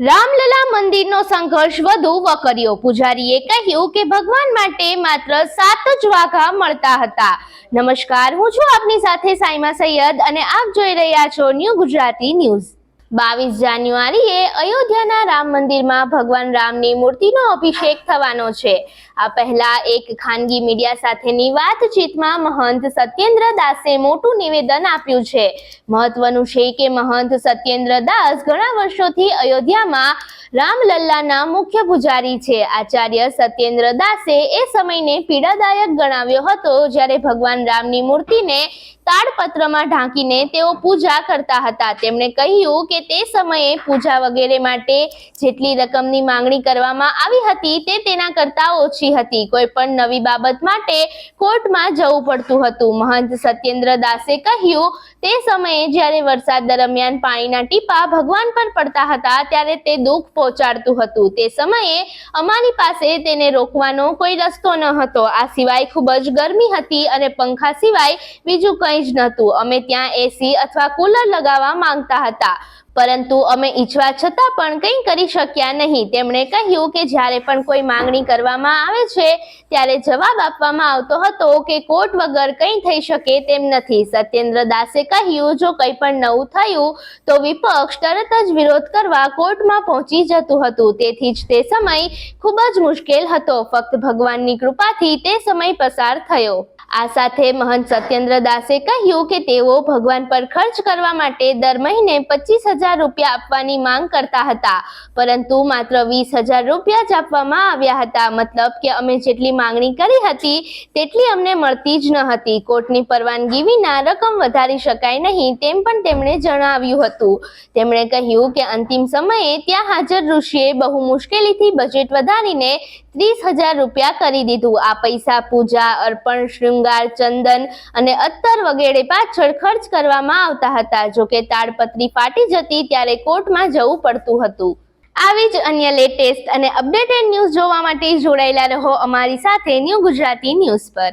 રામલલા મંદિરનો સંઘર્ષ વધુ વકર્યો. પૂજારીએ કહ્યું કે ભગવાન માટે માત્ર સાત જ વાઘા મળતા હતા. નમસ્કાર, હું છું આપની સાથે સાઈમા સૈયદ અને આપ જોઈ રહ્યા છો ન્યૂ ગુજરાતી ન્યૂઝ. બાવીસ જાન્યુઆરીએ અયોધ્યાના રામ મંદિરમાં ભગવાન રામની મૂર્તિનો અભિષેક થવાનો છે. આ પહેલા એક ખાનગી મીડિયા સાથેની વાતચીતમાં મહંત સત્યેન્દ્ર દાસે મોટું નિવેદન આપ્યું છે. મહત્વનું છે કે મહંત સત્યેન્દ્ર દાસ ઘણા વર્ષોથી અયોધ્યામાં રામલલ્લાના મુખ્ય પૂજારી છે. આચાર્ય સત્યેન્દ્ર દાસે એ સમયને પીડાદાયક ગણાવ્યો હતો જ્યારે ભગવાન રામની મૂર્તિને તાડપત્રમાં ઢાંકીને તેઓ પૂજા કરતા હતા. તેમણે કહ્યું કે તે સમયે પૂજા વગેરે માટે જેટલી રકમની માંગણી કરવામાં આવી હતી તે તેના કરતા ઓછી હતી. કોઈ પણ નવી બાબત માટે કોર્ટમાં જવું પડતું હતું. મહંત સત્યેન્દ્ર દાસે કહ્યું, તે સમયે જ્યારે વરસાદ દરમિયાન પાણીના ટીપા ભગવાન પર પડતા હતા ત્યારે તે દુઃખ પહોંચાડતું હતું. તે સમયે અમારી પાસે તેને રોકવાનો કોઈ રસ્તો ન હતો. આ સિવાય ખૂબ જ ગરમી હતી અને પંખા સિવાય બીજું કંઈ જ નહોતું. અમે ત્યાં એસી અથવા કુલર લગાવવા માંગતા હતા. પરંતુ અમે ઈચ્છવા છતાં પણ કંઈ કરી શક્યા નહીં. તેમણે કહ્યું કે જ્યારે પણ કોઈ માંગણી કરવામાં આવે છે, ત્યારે જવાબ આપવામાં આવતો હતો કે કોર્ટ વગર કંઈ થઈ શકે તેમ નથી. સત્યેન્દ્ર દાસે કહ્યું, જો કંઈ પણ નવું થયું, તો વિપક્ષ તરત જ વિરોધ કરવા કોર્ટમાં પહોંચી જતું હતું. તેથી જ તે સમય ખૂબ જ મુશ્કેલ હતો. ફક્ત ભગવાનની કૃપાથી તે સમય પસાર થયો. આ સાથે મહંત સત્યેન્દ્ર દાસે કહ્યું કે તેઓ ભગવાન પર ખર્ચ કરવા માટે દર મહિને પચીસ હજાર રૂપિયા આપવાની માંગ કરતા હતા. પરંતુ માત્ર વીસ હજાર રૂપિયા જ આપવામાં આવ્યા હતા. મતલબ કે અમે જેટલી માંગણી કરી હતી, તેટલી અમને મળતી જ ન હતી. કોર્ટની પરવાનગી વિના રકમ વધારી શકાય નહીં તેમ પણ તેમણે જણાવ્યું હતું. તેમણે કહ્યું કે અંતિમ સમયે ત્યાં હાજર ઋષિએ બહુ મુશ્કેલીથી બજેટ વધારીને ત્રીસ હજાર રૂપિયા કરી દીધું. આ પૈસા પૂજા, અર્પણ, શૃંગાર, ચંદન અને અત્તર વગેરે પાછળ ખર્ચ કરવામાં આવતા હતા. જોકે તાડપત્રી ફાટી જતી ત્યારે કોર્ટમાં જવું પડતું હતું. આવી જ અન્ય લેટેસ્ટ અને અપડેટેડ ન્યૂઝ જોવા માટે જોડાયેલા રહો અમારી સાથે ન્યૂ ગુજરાતી ન્યૂઝ પર.